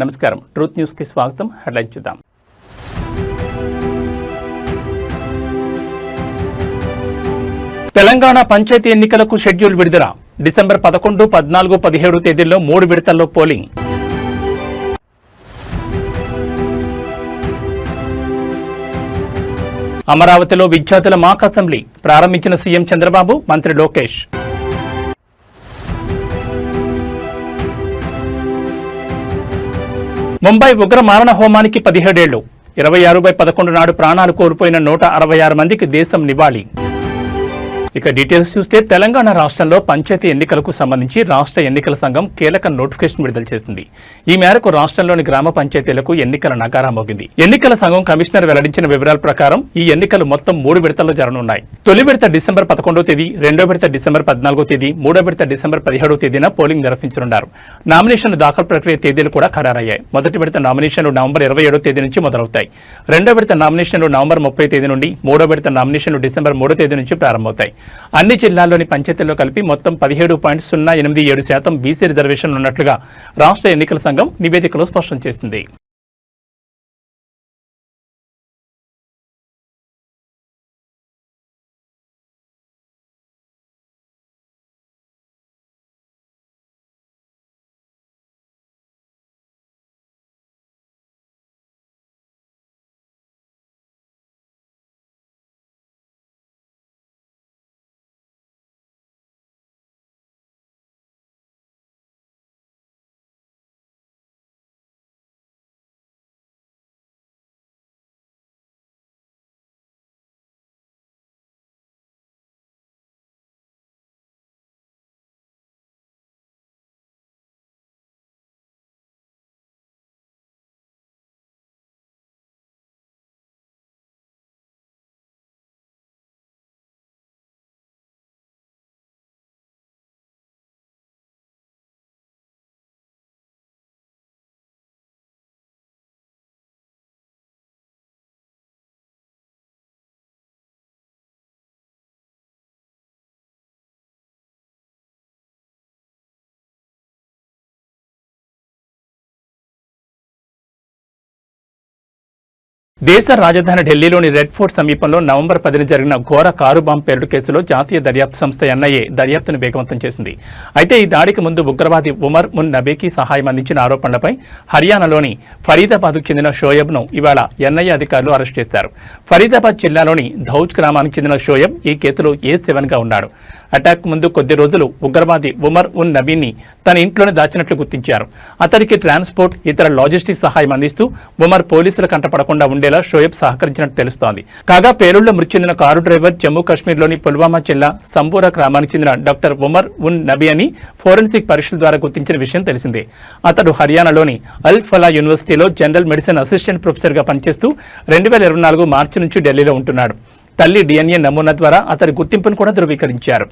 నమస్కారం. ట్రూత్ న్యూస్కి స్వాగతం. హెడ్లైన్ చూద్దాం. తెలంగాణ పంచాయతీ ఎన్నికలకు షెడ్యూల్ విడుదల. డిసెంబర్ పదకొండు పద్నాలుగు పదిహేడు తేదీల్లో మూడు విడతల్లో పోలింగ్. అమరావతిలో విద్యార్థుల మాక్ అసెంబ్లీ. ప్రారంభించిన సీఎం చంద్రబాబు మంత్రి లోకేష్. ముంబై ఉగ్ర మారణ హోమానికి పదిహేడేళ్ళు. ఇరవై ఆరు బై పదకొండు నాడు ప్రాణాలు కోల్పోయిన నూట అరవై ఆరు మందికి దేశం నివాళి. ఇక డీటెయిల్స్ చూస్తే తెలంగాణ రాష్ట్రంలో పంచాయతీ ఎన్నికలకు సంబంధించి రాష్ట్ర ఎన్నికల సంఘం కీలక నోటిఫికేషన్ విడుదల చేసింది. ఈ మేరకు రాష్ట్రంలోని గ్రామ పంచాయతీలకు ఎన్నికల నకారా మోగింది. ఎన్నికల సంఘం కమిషనర్ వెల్లడించిన వివరాల ప్రకారం ఈ ఎన్నికలు మొత్తం మూడు విడతల్లో జరగనున్నాయి. తొలి విడత డిసెంబర్ పదకొండో తేదీ రెండో విడత డిసెంబర్ పద్నాలుగో తేదీ మూడో విడత డిసెంబర్ పదిహేడో తేదీన పోలింగ్ నిర్వహించనున్నారు. నామినేషన్ల దాఖలు ప్రక్రియ తేదీలు కూడా ఖరారయ్యాయి. మొదటి విడత నామినేషన్లు నవంబర్ ఇరవై ఏడో తేదీ నుంచి మొదలవుతాయి. రెండో విడత నామినేషన్లు నవంబర్ ముప్పై తేదీ నుండి మూడో విడత నామినేషన్లు డిసెంబర్ మూడో తేదీ నుంచి ప్రారంభమవుతాయి. అన్ని జిల్లాల్లోని పంచాయతీల్లో కలిపి మొత్తం పదిహేడు పాయింట్ సున్నా ఎనిమిది ఏడు శాతం బీసీ రిజర్వేషన్లు ఉన్నట్లుగా రాష్ట్ర ఎన్నికల సంఘం నివేదికలో స్పష్టం చేసింది. దేశ రాజధాని ఢిల్లీలోని రెడ్ ఫోర్ట్ సమీపంలో నవంబర్ పదిన జరిగిన ఘోర కారు బాంబు పేలుడు కేసులో జాతీయ దర్యాప్తు సంస్థ ఎన్ఐఏ దర్యాప్తును వేగవంతం చేసింది. అయితే ఈ దాడికి ముందు ఉగ్రవాది ఉమర్ మున్ నబీకి సహాయం అందించిన ఆరోపణలపై హర్యానాలోని ఫరీదాబాద్కు చెందిన షోయబ్ను ఇవాళ ఎన్ఐఏ అధికారులు అరెస్ట్ చేశారు. ఫరీదాబాద్ జిల్లాలోని ధౌజ్ గ్రామానికి చెందిన షోయబ్ ఈ కేసులో ఏ సెవెన్గా ఉన్నాడు. అటాక్ ముందు కొద్ది రోజులు ఉగ్రవాది ఉమర్ ఉన్ నబీని తన ఇంట్లోనే దాచినట్లు గుర్తించారు. అతనికి ట్రాన్స్పోర్ట్ ఇతర లాజిస్టిక్ సహాయం అందిస్తూ ఉమర్ పోలీసుల కంటపడకుండా ఉండేలా షోయబ్ సహకరించినట్టు తెలుస్తోంది. కాగా పేలుళ్ళో మృతి చెందిన కారు డ్రైవర్ జమ్మూ కాశ్మీర్లోని పుల్వామా జిల్లా సంబూరా గ్రామానికి చెందిన డాక్టర్ ఉమర్ ఉన్ నబీ అని ఫోరెన్సిక్ పరీక్షల ద్వారా గుర్తించిన విషయం తెలిసిందే. అతడు హర్యానాలోని అల్ ఫలా యూనివర్సిటీలో జనరల్ మెడిసిన్ అసిస్టెంట్ ప్రొఫెసర్గా పనిచేస్తూ రెండు వేల ఇరవై నాలుగు మార్చి నుంచి ఢిల్లీలో ఉంటున్నాడు. తల్లి డిఎన్ఏ నమూనా ద్వారా అతని గుర్తింపును కూడా ధృవీకరించారు.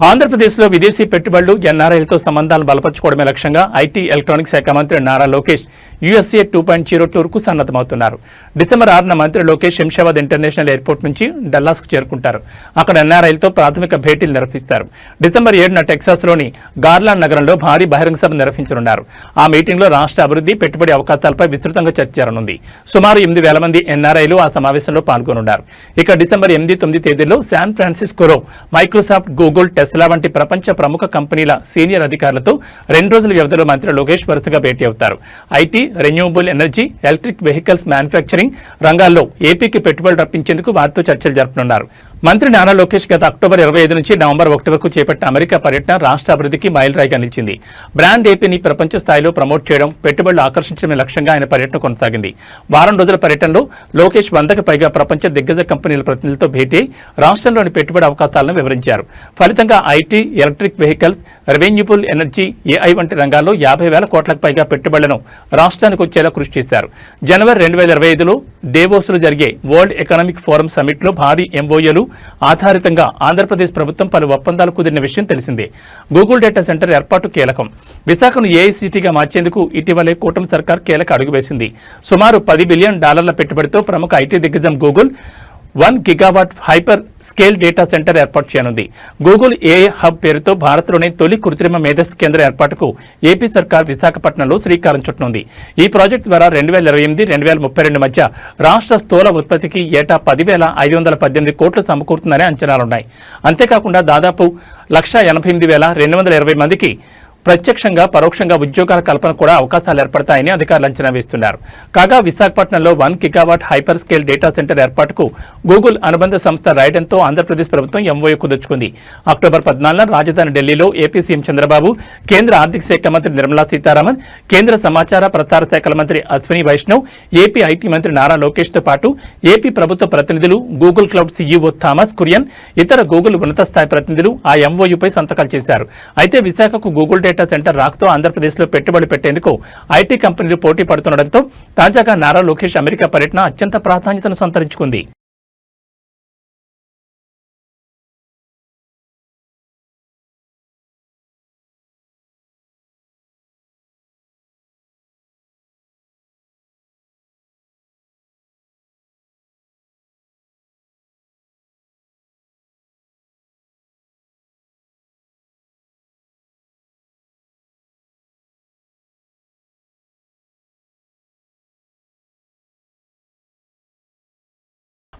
ఆంధ్రప్రదేశ్లో విదేశీ పెట్టుబడులు ఎన్ఆర్ఐలతో సంబంధాలను బలపరచుకోవడమే లక్ష్యంగా ఐటీ ఎలక్ట్రానిక్స్ శాఖ మంత్రి Nara Lokesh USA two point zero టూర్కు సన్నద్ధమవుతున్నారు. డిసెంబర్ ఆరున మంత్రి లోకేష్ శంషాబాద్ ఇంటర్నేషనల్ ఎయిర్పోర్ట్ నుంచి డల్లాస్కు చేరుకుంటారు. అక్కడ ఎన్ఆర్ఐలతో ప్రాథమిక భేటీలు నిర్వహిస్తారు. డిసెంబర్ ఏడున టెక్సాస్లోని గార్లాండ్ నగరంలో భారీ బహిరంగ సభ నిర్వహించనున్నారు. ఆ మీటింగ్లో రాష్ట్ర అభివృద్ధి పెట్టుబడి అవకాశాలపై విస్తృతంగా చర్చ జరగనుంది సుమారు ఎనిమిది వేల మంది ఎన్ఆర్ఐలు ఆ సమావేశంలో పాల్గొనున్నారు. ఇక డిసెంబర్ ఎనిమిది తొమ్మిది తేదీలో శాన్ ఫ్రాన్సిస్కోలో మైక్రోసాఫ్ట్ గూగుల్ టెస్లా వంటి ప్రపంచ ప్రముఖ కంపెనీల సీనియర్ అధికారులతో రెండు రోజుల వ్యవధిలో మంత్రి లోకేష్ వరుసగా భేటీ అవుతారు. IT renewable energy electric vehicles manufacturing రంగాల్లో ఏపీకి పెట్టుబడులు రప్పించేందుకు వారితో చర్చలు జరుపుతున్నారు మంత్రి నారా లోకేష్ గత అక్టోబర్ ఇరవై ఐదు నుంచి నవంబర్ ఒకటి వరకు చేపట్టిన అమెరికా పర్యటన రాష్ట్ర అభివృద్ధికి మైలురాయిగా నిలిచింది. బ్రాండ్ ఏపీని ప్రపంచ స్థాయిలో ప్రమోట్ చేయడం పెట్టుబడులు ఆకర్షించడమే లక్ష్యంగా ఆయన పర్యటన కొనసాగింది. వారం రోజుల పర్యటనలో లోకేష్ వందకు పైగా ప్రపంచ దిగ్గజ కంపెనీల ప్రతినిధులతో భేటీ రాష్ట్రంలోని పెట్టుబడి అవకాశాలను వివరించారు. ఫలితంగా IT electric vehicles renewable energy AI వంటి రంగాల్లో యాభై వేల కోట్లకు పైగా పెట్టుబడులను రాష్ట్రానికి వచ్చేలా కృషి చేశారు. జనవరి రెండు వేల ఇరవై ఐదులో దేవోస్లో జరిగే వరల్డ్ ఎకనామిక్ ఫోరం సమ్మిట్లో భారీ ఎంఓఏలు ఆధారితంగా ఆంధ్రప్రదేశ్ ప్రభుత్వం పలు ఒప్పందాలు కుదిరిన విషయం తెలిసిందే. గూగుల్ డేటా సెంటర్ ఏర్పాటు కీలకం. విశాఖను ఏఐసిటీగా మార్చేందుకు ఇటీవలే కూటమి సర్కార్ కీలక అడుగు వేసింది సుమారు పది బిలియన్ డాలర్ల పెట్టుబడితో ప్రముఖ ఐటీ దిగ్గజం Google one gigawatt hyperscale data center ఏర్పాటు చేయనుంది. గూగుల్ ఏఐ హబ్ పేరుతో భారత్లోనే తొలి కృత్రిమ మేధస్సు కేంద్ర ఏర్పాటుకు ఏపీ సర్కార్ విశాఖపట్నంలో శ్రీకారం చుట్టనుంది. ఈ ప్రాజెక్టు ద్వారా రెండు వేల ఇరవై ఎనిమిది రెండు వేల ముప్పై రెండు మధ్య రాష్ట్ర స్థూల ఉత్పత్తికి ఏటా పదివేల ఐదు వందల పద్దెనిమిది కోట్లు సమకూరుతుందనే అంచనాలున్నాయి. అంతేకాకుండా దాదాపు లక్ష ఎనభై ఎనిమిది వేల రెండు వందల ఇరవై మందికి ప్రత్యక్షంగా పరోక్షంగా ఉద్యోగాల కల్పన కూడా అవకాశాలు ఏర్పడతాయని అధికారులు అంచనా వేస్తున్నారు. కాగా విశాఖపట్నంలో one gigawatt hyperscale data center ఏర్పాటుకు గూగుల్ అనుబంధ సంస్థ రాయడంతో ఆంధ్రప్రదేశ్ ప్రభుత్వం ఎంఓఏ కుదుర్చుకుంది. అక్టోబర్ పద్నాలుగున రాజధాని ఢిల్లీలో ఏపీ సీఎం చంద్రబాబు కేంద్ర ఆర్థిక శాఖ మంత్రి నిర్మలా సీతారామన్ కేంద్ర సమాచార ప్రసార శాఖల మంత్రి అశ్విని వైష్ణవ్ ఏపీ ఐటీ మంత్రి నారా లోకేష్తో పాటు ఏపీ ప్రభుత్వ ప్రతినిధులు Google cloud CEO Thomas Kurian ఇతర గూగుల్ ఉన్నత స్థాయి ప్రతినిధులు ఆ ఎంఓయూపై సంతకాలు చేశారు. అయితే విశాఖకు గూగుల్ డేటా సెంటర్ రాకతో ఆంధ్రప్రదేశ్లో పెట్టుబడి పెట్టేందుకు ఐటీ కంపెనీలు పోటీ పడుతుండటంతో తాజాగా నారా లోకేష్ అమెరికా పర్యటన అత్యంత ప్రాధాన్యతను సంతరించుకుంది.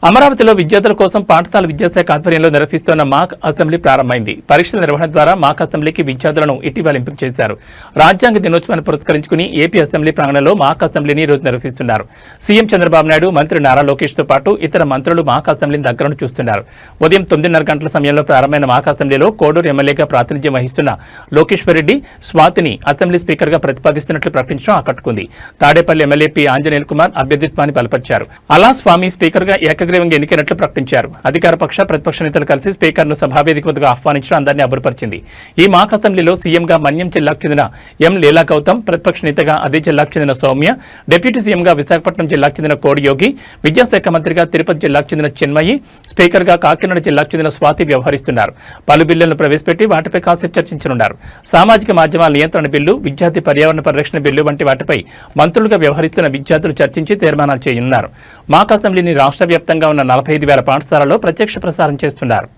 అమరావతిలో విద్యార్థుల కోసం పాఠశాల విద్యాశాఖ ఆధ్వర్యంలో నిర్వహిస్తున్న మాక్ అసెంబ్లీ ప్రారంభమైంది. పరీక్షల నిర్వహణ ద్వారా మాక్ అసెంబ్లీకి విద్యార్థులను ఇటీవల ఎంపిక చేశారు. రాజ్యాంగ దినోత్సవాన్ని పురస్కరించుకుని ఏపీ అసెంబ్లీ ప్రాంగణంలో మాక్ అసెంబ్లీని రోజు నిర్వహిస్తున్నారు. సీఎం చంద్రబాబు నాయుడు మంత్రి నారా లోకేష్తో పాటు ఇతర మంత్రులు మాక్ అసెంబ్లీని దగ్గరను చూస్తున్నారు. ఉదయం తొమ్మిదిన్నర గంటల సమయంలో ప్రారంభమైన మాక్ అసెంబ్లీలో కోడూరు ఎమ్మెల్యేగా ప్రాతినిధ్యం వహిస్తున్న లోకేశ్వర్ రెడ్డి స్వాతిని అసెంబ్లీ స్పీకర్గా ప్రతిపాదిస్తున్నట్లు ప్రకటించడం ఆకట్టుకుంది. Tadepalli MLA P. ఆంజనేయుల్ కుమార్ అభ్యర్థిత్వాన్ని బలపరిచారు. అలా స్వామి స్పీకర్గా ఏక ఏకగ్రీవంగా ఎన్నికైనట్లు ప్రకటించారు. అధికార పక్ష ప్రతిపక్ష నేతలు కలిసి స్పీకర్ను సభావేదిక వద్దకు ఆహ్వానించడం అందరినీ అబ్బురపరిచింది. ఈ మాక్ అసెంబ్లీలో సీఎంగా మన్యం జిల్లాకు చెందిన ఎం లీలా గౌతమ్ ప్రతిపక్ష నేతగా అదే జిల్లాకు చెందిన సౌమ్య డిప్యూటీ సీఎంగా విశాఖపట్నం జిల్లాకు చెందిన కోడి యోగి విద్యాశాఖ మంత్రిగా తిరుపతి జిల్లాకు చెందిన చిన్మయి స్పీకర్గా కాకినాడ జిల్లాకు చెందిన స్వాతి వ్యవహరిస్తున్నారు. పలు బిల్లులను ప్రవేశపెట్టి వాటిపై కాసేపు చర్చించనున్నారు. సామాజిక మాధ్యమాల నియంత్రణ బిల్లు విద్యార్థి పర్యావరణ పరిరక్షణ బిల్లు వంటి వాటిపై మంత్రులుగా వ్యవహరిస్తున్న విద్యార్థులు చర్చించి తీర్మానాలు చేయనున్నారు. మాక్ అసెంబ్లీని రాష్ట్ర వ్యాప్తంగా ఉన్న నలభై ఐదు వేల పాఠశాలలో ప్రత్యక్ష ప్రసారం చేస్తున్నారు.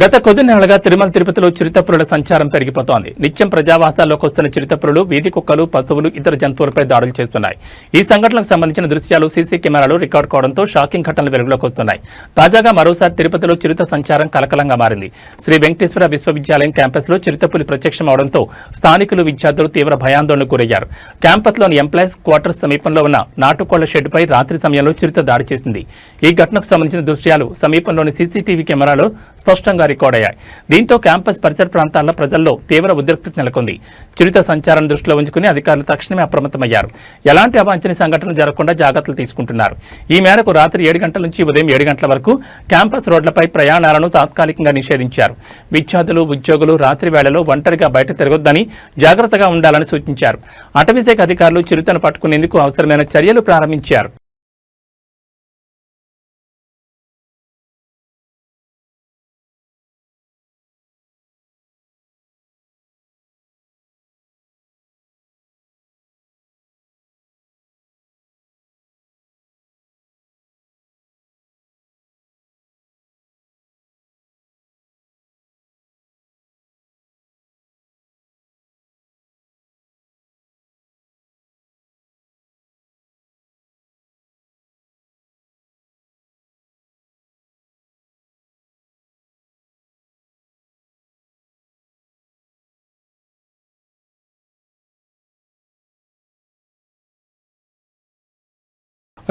గత కొద్ది నెలలుగా తిరుమల తిరుపతిలో చిరుతపురుల సంచారం పెరిగిపోతోంది. నిత్యం ప్రజావాసాల్లోకి వస్తున్న చిరుతపురులు వీధి కుక్కలు పశువులు ఇతర జంతువులపై దాడులు చేస్తున్నాయి. ఈ సంఘటనకు సంబంధించిన దృశ్యాలు సీసీ కెమెరాలు రికార్డ్ కావడంతో షాకింగ్ ఘటనలు వెలుగులోకి వస్తున్నాయి. తాజాగా మరోసారి తిరుపతిలో చిరుత సంచారం కలకలంగా మారింది. శ్రీ వెంకటేశ్వర విశ్వవిద్యాలయం క్యాంపస్లో చిరుతపులి ప్రత్యక్షం అవడంతో స్థానికులు విద్యార్థులు తీవ్ర భయాందోళనకు గురయ్యారు. క్యాంపస్లోని ఎంప్లాయీస్ క్వార్టర్స్ సమీపంలో ఉన్న నాటుకోళ్ళ షెడ్పై రాత్రి సమయంలో చిరుత దాడి చేసింది. ఈ ఘటనకు సంబంధించిన దృశ్యాలు సమీపంలోని సీసీటీవీ కెమెరాలో స్పష్టంగా రికార్డ్ అయ్యాయి. దీంతో క్యాంపస్ పరిసర ప్రాంతాల్లో ప్రజల్లో తీవ్ర ఉద్రిక్తత నెలకొంది. చిరుత సంచారం దృష్టిలో ఉంచుకుని అధికారులు తక్షణమే అప్రమత్తమయ్యారు. ఎలాంటి అవాంఛనీయ సంఘటనలు జరగకుండా జాగ్రత్తలు తీసుకుంటున్నారు. ఈ మేరకు రాత్రి ఏడు గంటల నుంచి ఉదయం ఏడు గంటల వరకు క్యాంపస్ రోడ్లపై ప్రయాణాలను తాత్కాలికంగా నిషేధించారు. విద్యార్థులు ఉద్యోగులు రాత్రి వేళలో ఒంటరిగా బయట తిరగొద్దని జాగ్రత్తగా ఉండాలని సూచించారు. అటవీశాఖ అధికారులు చిరుతను పట్టుకునేందుకు అవసరమైన చర్యలు ప్రారంభించారు.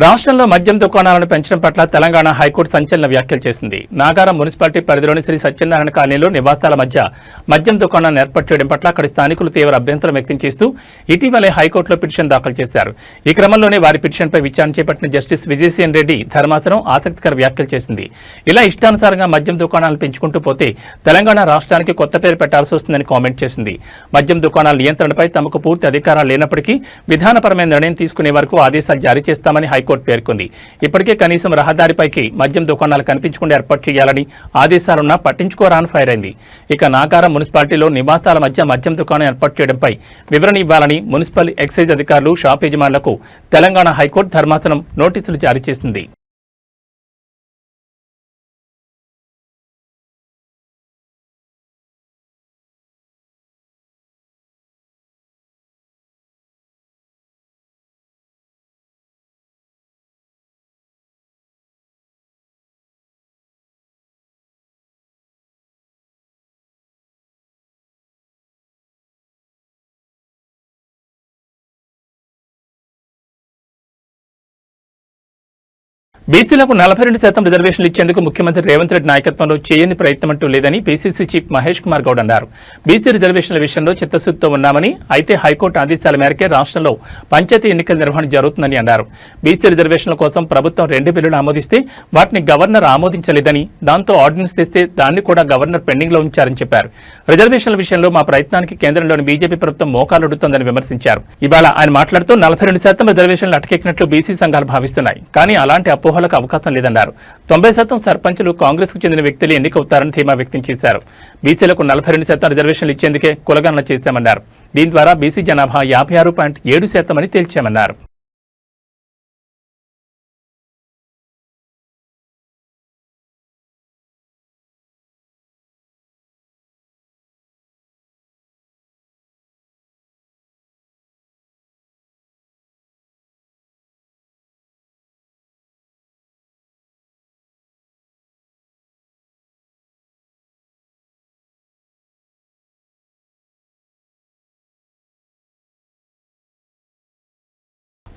రాష్ట్రంలో మద్యం దుకాణాలను పెంచడం పట్ల తెలంగాణ హైకోర్టు సంచలన వ్యాఖ్యలు చేసింది. నాగారం మున్సిపాలిటీ పరిధిలోని శ్రీ సత్యనారాయణ కాలనీలో నివాసాల మధ్య మద్యం దుకాణాన్ని ఏర్పాటు చేయడం పట్ల అక్కడి స్థానికులు తీవ్ర అభ్యంతరం వ్యక్తం చేస్తూ ఇటీవలే హైకోర్టులో పిటిషన్ దాఖలు చేశారు. ఈ క్రమంలోనే వారి పిటిషన్పై విచారణ చేపట్టిన జస్టిస్ విజయసేన్ రెడ్డి ధర్మాసనం ఆసక్తికర వ్యాఖ్యలు చేసింది. ఇలా ఇష్టానుసారంగా మద్యం దుకాణాలను పెంచుకుంటూ పోతే తెలంగాణ రాష్ట్రానికి కొత్త పేరు పెట్టాల్సి వస్తుందని కామెంట్ చేసింది. మద్యం దుకాణాల నియంత్రణపై తమకు పూర్తి అధికారాలు లేనప్పటికీ విధానపరమైన నిర్ణయం తీసుకునే వరకు ఆదేశాలు జారీ చేస్తామని హైకోర్టు పేర్కొంది. ఇప్పటికే కనీసం రహదారిపైకి మద్యం దుకాణాలు కనిపించకుండా ఏర్పాటు చేయాలని ఆదేశాలున్నా పట్టించుకోరాని ఫైర్ అయింది. ఇక నాగారం మున్సిపాలిటీలో నివాసాల మధ్య మద్యం దుకాణం ఏర్పాటు చేయడంపై వివరణ ఇవ్వాలని మున్సిపల్ ఎక్సైజ్ అధికారులు షాప్ యజమానులకు తెలంగాణ హైకోర్టు ధర్మాసనం నోటీసులు జారీ చేసింది. బీసీలకు నలభై రెండు శాతం రిజర్వేషన్లు ఇచ్చేందుకు ముఖ్యమంత్రి రేవంత్ రెడ్డి నాయకత్వంలో చేయని ప్రయత్నం అంటూ లేదని పీసీసీ చీఫ్ మహేష్ కుమార్ గౌడ్ అన్నారు. బీసీ రిజర్వేషన్ల విషయంలో చిత్తశుద్ధితో ఉన్నామని అయితే హైకోర్టు ఆదేశాల మేరకే రాష్ట్రంలో పంచాయతీ ఎన్నికల నిర్వహణ జరుగుతుందని అన్నారు. బీసీ రిజర్వేషన్ల కోసం ప్రభుత్వం రెండు బిల్లులు ఆమోదిస్తే వాటిని గవర్నర్ ఆమోదించలేదని దాంతో ఆర్డినెన్స్ తెస్తే దాన్ని కూడా గవర్నర్ పెండింగ్లో ఉంచారని చెప్పారు. రిజర్వేషన్ల విషయంలో మా ప్రయత్నానికి కేంద్రంలోని బీజేపీ ప్రభుత్వం మోకాలుడుతోందని విమర్శించారు. ఇవాళ ఆయన మాట్లాడుతూ నలభై రెండు శాతం రిజర్వేషన్లు అటకెక్కినట్లు బీసీ సంఘాలు భావిస్తున్నాయి. కానీ అలాంటి అపోహ అపోహలకు అవకాశం లేదన్నారు. తొంభై శాతం సర్పంచులు కాంగ్రెస్కు చెందిన వ్యక్తులు ఎన్నికవుతారని ధీమా వ్యక్తం చేశారు. బీసీలకు నలభై రెండు శాతం రిజర్వేషన్లు ఇచ్చేందుకే కులగణన చేశామన్నారు. దీని ద్వారా బీసీ జనాభా యాభై ఆరు పాయింట్ ఏడు శాతం అని తేల్చామన్నారు.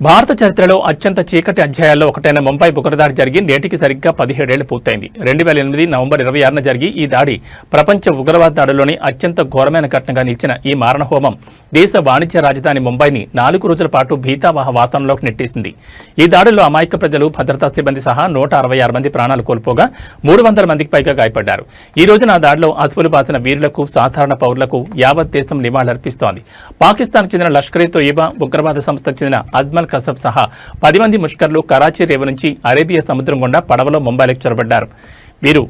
భారత చరిత్రలో అత్యంత చీకటి అధ్యాయాల్లో ఒకటైన ముంబై ఉగ్రదాడి జరిగి నేటికి సరిగ్గా పదిహేడేళ్ళు పూర్తయింది. రెండు వేల ఎనిమిది నవంబర్ ఇరవై ఆరున జరిగి ఈ దాడి ప్రపంచ ఉగ్రవాద దాడుల్లోని అత్యంత ఘోరమైన ఘటనగా నిలిచిన ఈ మారణహోమం దేశ వాణిజ్య రాజధాని ముంబైని నాలుగు రోజుల పాటు భీతావహ వాతావరణంలోకి నెట్టేసింది. ఈ దాడుల్లో అమాయక ప్రజలు భద్రతా సిబ్బంది సహా నూట అరవై ఆరు మంది ప్రాణాలు కోల్పోగా మూడు వందల మందికి పైగా గాయపడ్డారు. ఈ రోజున ఆ దాడిలో అసువులు బాసిన వీరులకు సాధారణ పౌరులకు యావత్ దేశం నివాళులర్పిస్తోంది. పాకిస్తాన్కు చెందిన లష్కరే తోయిబా ఉగ్రవాద సంస్థకు చెందిన అజ్మల్ కసబ్ సహా పది మంది ముష్కర్లు కరాచీ రేవు నుంచి అరేబియా సముద్రం గుండా పడవలో ముంబైలోకి చొరబడ్డారు. వీరు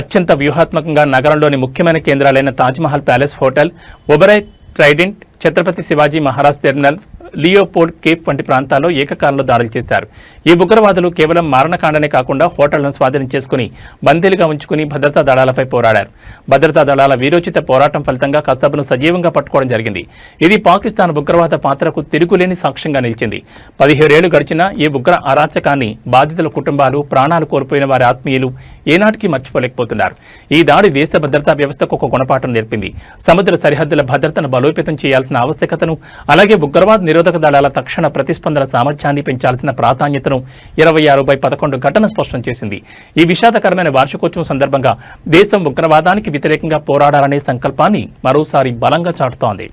అత్యంత వ్యూహాత్మకంగా నగరంలోని ముఖ్యమైన కేంద్రాలైన Taj Mahal palace hotel Oberoi Trident Chhatrapati Shivaji Maharaj terminal Leopold cafe వంటి ప్రాంతాల్లో ఏకకాలంలో దాడులు చేశారు. ఈ ఉగ్రవాదులు కేవలం మారణకాండనే కాకుండా హోటళ్ళను స్వాధీనం చేసుకుని బందీలుగా ఉంచుకుని భద్రతా దళాలపై పోరాడారు. భద్రతా దళాల వీరోచిత పోరాటం ఫలితంగా కసబ్ను సజీవంగా పట్టుకోవడం జరిగింది. ఇది పాకిస్తాన్ ఉగ్రవాద పాత్రకు తిరుగులేని సాక్ష్యంగా నిలిచింది. పదిహేడేళ్ళు గడిచిన ఈ ఉగ్ర అరాచకాన్ని బాధితుల కుటుంబాలు ప్రాణాలు కోల్పోయిన వారి ఆత్మీయులు ఏనాటికి మర్చిపోలేకపోతున్నారు. ఈ దాడి దేశ భద్రతా వ్యవస్థకు ఒక గుణపాఠం నేర్పింది. సముద్ర సరిహద్దుల భద్రతను బలోపేతం చేయాల్సిన ఆవశ్యకతను అలాగే ఉగ్రవాద నిరోధక దళాల తక్షణ ప్రతిస్పందన సామర్థ్యాన్ని పెంచాల్సిన ప్రాధాన్యతను ఇరవై ఆరు బై పదకొండు ఘటన స్పష్టం చేసింది. ఈ విషాదకరమైన వార్షికోత్సవం సందర్భంగా దేశం ఉగ్రవాదానికి వ్యతిరేకంగా పోరాడాలనే సంకల్పాన్ని మరోసారి బలంగా చాటుతోంది.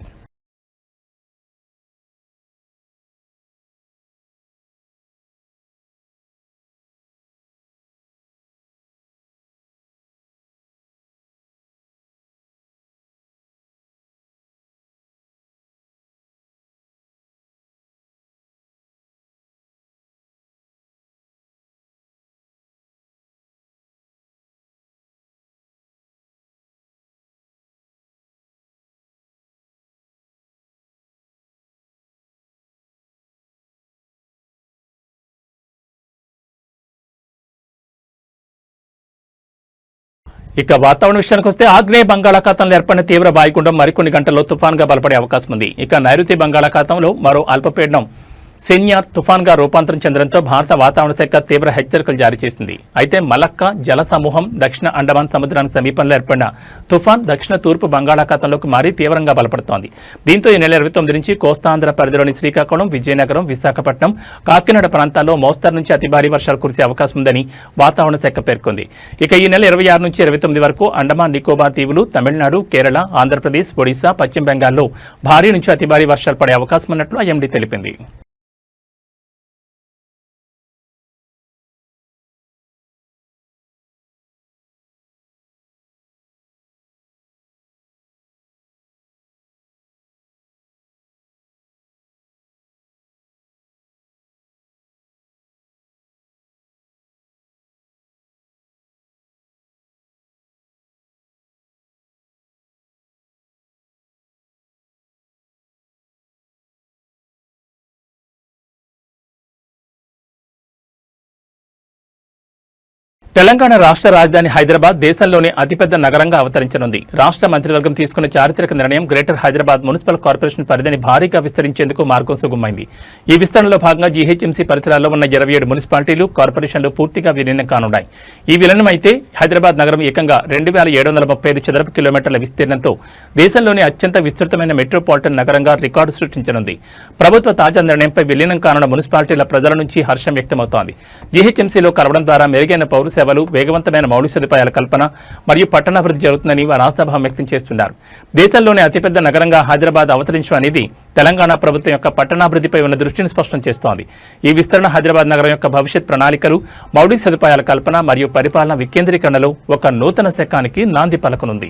ఇక వాతావరణ విషయానికి వస్తే ఆగ్నేయ బంగాళాఖాతంలో ఏర్పడిన తీవ్ర వాయుగుండం మరికొన్ని గంటల్లో తుఫాన్గా బలపడే అవకాశం ఉంది ఇక నైరుతి బంగాళాఖాతంలో మరో అల్పపీడనం సెన్యార్ తుఫాన్గా రూపాంతరం చెందడంతో భారత వాతావరణ శాఖ తీవ్ర హెచ్చరికలు జారీ చేసింది. అయితే మలక్క జల సమూహం దక్షిణ అండమాన్ సముద్రానికి సమీపంలో ఏర్పడిన తుఫాన్ దక్షిణ తూర్పు బంగాళాఖాతంలోకి మారి తీవ్రంగా బలపడుతోంది. దీంతో ఈ నెల ఇరవై తొమ్మిది నుంచి కోస్తాంధ్ర పరిధిలోని శ్రీకాకుళం విజయనగరం విశాఖపట్నం కాకినాడ ప్రాంతాల్లో మోస్తరు నుంచి అతి భారీ వర్షాలు కురిసే అవకాశం ఉందని వాతావరణ శాఖ పేర్కొంది. ఇక ఈ నెల ఇరవై ఆరు నుంచి ఇరవై తొమ్మిది వరకు అండమాన్ నికోబార్ దీవులు తమిళనాడు కేరళ ఆంధ్రప్రదేశ్ ఒడిశా పశ్చిమ బెంగాల్లో భారీ నుంచి అతి భారీ వర్షాలు పడే అవకాశం ఉన్నట్లు ఐఎండీ తెలిపింది. తెలంగాణ రాష్ట్ర రాజధాని హైదరాబాద్ దేశంలోనే అతిపెద్ద నగరంగా అవతరించనుంది. రాష్ట్ర మంత్రివర్గం తీసుకున్న చారిత్రక నిర్ణయం గ్రేటర్ హైదరాబాద్ మున్సిపల్ కార్పొరేషన్ పరిధిని భారీగా విస్తరించేందుకు మార్గం సుగమైంది. ఈ విస్తరణలో భాగంగా జీహెచ్ఎంసీ పరిసరాల్లో ఉన్న ఇరవై ఏడు మున్సిపాలిటీలు కార్పొరేషన్లు పూర్తిగా విలీనం కానున్నాయి. ఈ విలీనం అయితే హైదరాబాద్ నగరం ఏకంగా రెండు వేల ఏడు వందల ముప్పై ఐదు చదరపు కిలోమీటర్ల విస్తీర్ణంతో దేశంలోనే అత్యంత విస్తృతమైన మెట్రోపాలిటన్ నగరంగా రికార్డు సృష్టించనుంది. ప్రభుత్వ తాజా నిర్ణయంపై విలీనం కానున్న మున్సిపాలిటీల ప్రజల నుంచి హర్షం వ్యక్తమవుతోంది. జీహెచ్ఎంసీలో కలవడం ద్వారా మెరుగైన పౌర సేవలు వేగవంతమైన మౌలిక సదుపాయాల కల్పన మరియు పట్టణాభివృద్ధి జరుగుతుందని వారు ఆశాభావం వ్యక్తం చేస్తున్నారు. దేశంలోనే అతిపెద్ద నగరంగా హైదరాబాద్ అవతరించడం అనేది తెలంగాణ ప్రభుత్వం యొక్క పట్టణాభివృద్ధిపై ఉన్న దృష్టిని స్పష్టం చేస్తోంది. ఈ విస్తరణ హైదరాబాద్ నగరం యొక్క భవిష్యత్ ప్రణాళికలు మౌలిక సదుపాయాల కల్పన మరియు పరిపాలన వికేంద్రీకరణలో ఒక నూతన శకానికి నాంది పలకనుంది.